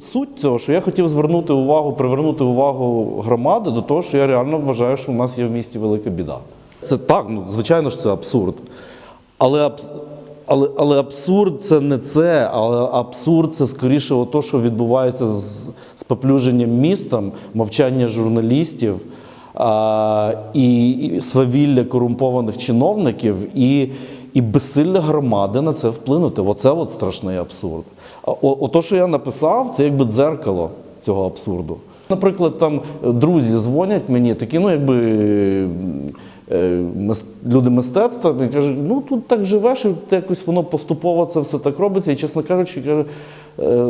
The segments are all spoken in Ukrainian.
Суть цього, що я хотів звернути увагу, привернути увагу громади до того, що я реально вважаю, що у нас є в місті велика біда. Це так, ну звичайно ж це абсурд. Але, але, але абсурд це не це, але абсурд це скоріше ото, що відбувається з, з поплюженням містом, мовчання журналістів а, і, і свавілля корумпованих чиновників і, і безсилля громади на це вплинути. Оце от страшний абсурд. А Ото, що я написав, це якби дзеркало цього абсурду. Наприклад, там е, друзі дзвонять мені, такі, ну якби е, люди мистецтва, і кажуть, ну тут так живеш, і якось воно поступово це все так робиться. І, чесно кажучи, каже, е,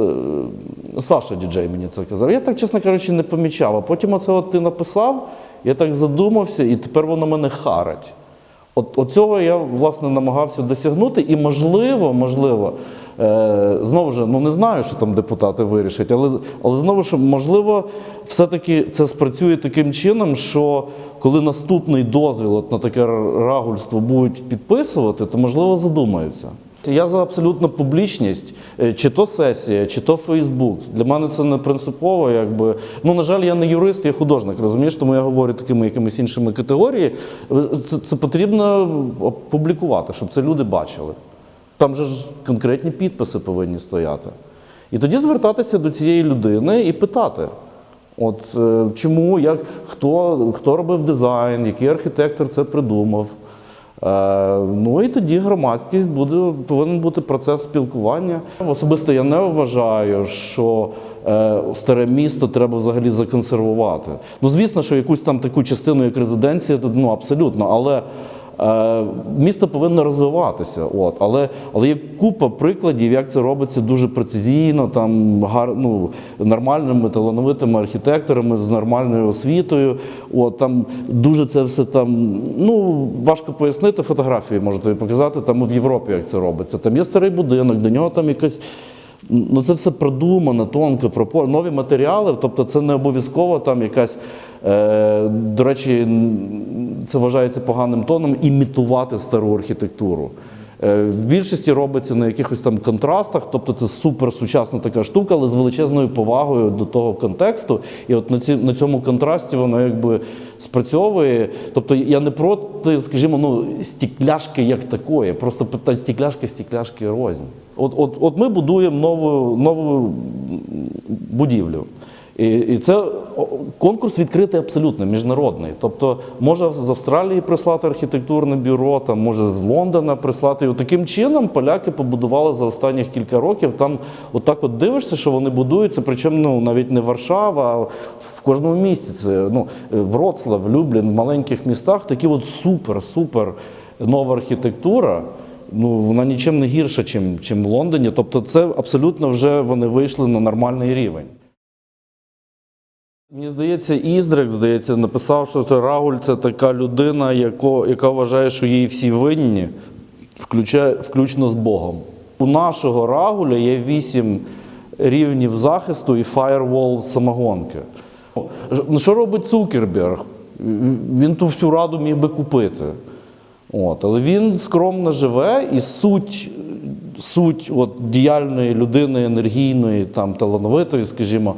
Саша діджей мені це казав. Я так, чесно кажучи, не помічав. А потім оце от ти написав, я так задумався, і тепер воно мене харить. От, от цього я власне намагався досягнути, і можливо, можливо, е, знову ж ну не знаю, що там депутати вирішать, але, але знову ж можливо, все-таки це спрацює таким чином, що коли наступний дозвіл от на таке рагульство будуть підписувати, то можливо задумаються. Я за абсолютну публічність, Е, чи то сесія, чи то Фейсбук. Для мене це не принципово. Якби. Ну, на жаль, я не юрист, я художник, розумієш, тому я говорю такими якимись іншими категоріями. Це, це потрібно опублікувати, щоб це люди бачили. Там же ж конкретні підписи повинні стояти. І тоді звертатися до цієї людини і питати. От е, чому, як, хто, хто робив дизайн, який архітектор це придумав. Е, ну і тоді громадськість буде повинен бути процес спілкування. Особисто я не вважаю, що е, старе місто треба взагалі законсервувати. Ну, звісно, що якусь там таку частину, як резиденція, ну абсолютно, але. Е, Місто повинно розвиватися, от але, але є купа прикладів, як це робиться дуже прецизійно, там гар, ну, нормальними талановитими архітекторами з нормальною освітою. От там дуже це все там. Ну важко пояснити. Фотографії можете показати там в Європі, як це робиться. Там є старий будинок, до нього там якась. Ну, це все продумано, тонко, пропор... нові матеріали, тобто це не обов'язково там якась, до речі, це вважається поганим тоном, імітувати стару архітектуру. Е, в більшості робиться на якихось там контрастах, тобто це супер сучасна така штука, але з величезною повагою до того контексту. І от на, ці, на цьому контрасті воно якби спрацьовує. Тобто я не проти, скажімо, ну, стікляшки як такої, просто питаю стікляшки, стікляшки рознь. От, от, от ми будуємо нову, нову будівлю. І, і це конкурс відкритий абсолютно міжнародний. Тобто може з Австралії прислати архітектурне бюро, там може з Лондона прислати. І от таким чином поляки побудували за останніх кілька років. Там отак от дивишся, що вони будуються. Причому ну навіть не Варшава, а в кожному місті. Це ну Вроцлав, Люблін, в маленьких містах такі от супер, супер нова архітектура. Ну, вона нічим не гірша, чим, чим в Лондоні. Тобто, це абсолютно вже вони вийшли на нормальний рівень. Мені здається, Іздрик, здається, написав, що це Рагуль це така людина, яко, яка вважає, що їй всі винні, включає, включно з Богом. У нашого Рагуля є вісім рівнів захисту і фаєрвол самогонки. Ну, що робить Цукерберг? Він ту всю раду міг би купити. От, але він скромно живе, і суть, суть от, діяльної людини, енергійної, там, талановитої, скажімо,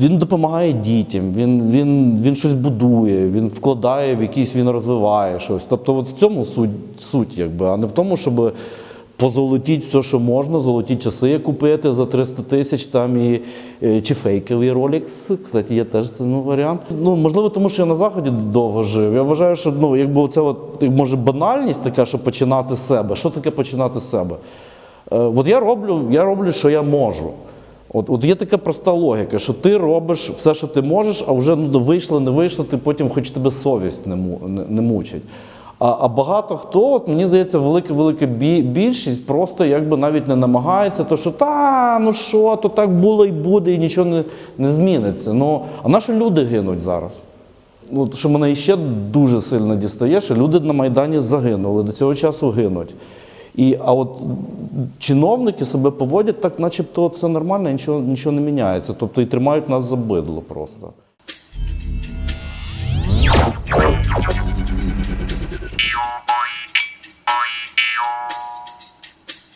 він допомагає дітям, він, він, він щось будує, він вкладає в якісь, він розвиває щось. Тобто, от в цьому суть, суть якби, а не в тому, щоб позолотіть все, що можна, золоті часи купити за 300 тисяч там і е, чи фейковий Rolex. Кстати, є теж це ну, варіант. Ну, можливо, тому що я на заході довго жив. Я вважаю, що ну, якби це може банальність така, що починати з себе. Що таке починати з себе? Е, от я роблю, я роблю, що я можу. От, от є така проста логіка, що ти робиш все, що ти можеш, а вже ну, вийшло, не вийшло, ти потім хоч тебе совість не, не, не мучить. А, а багато хто, от, мені здається, велика-велика більшість просто якби навіть не намагається, то що та, ну що, то так було і буде, і нічого не, не зміниться. Ну, а наші люди гинуть зараз. Ну, що мене іще дуже сильно дістає, що люди на Майдані загинули, до цього часу гинуть. І а от чиновники себе поводять так, начебто це нормально, нічого нічого не міняється. Тобто і тримають нас за бидло просто.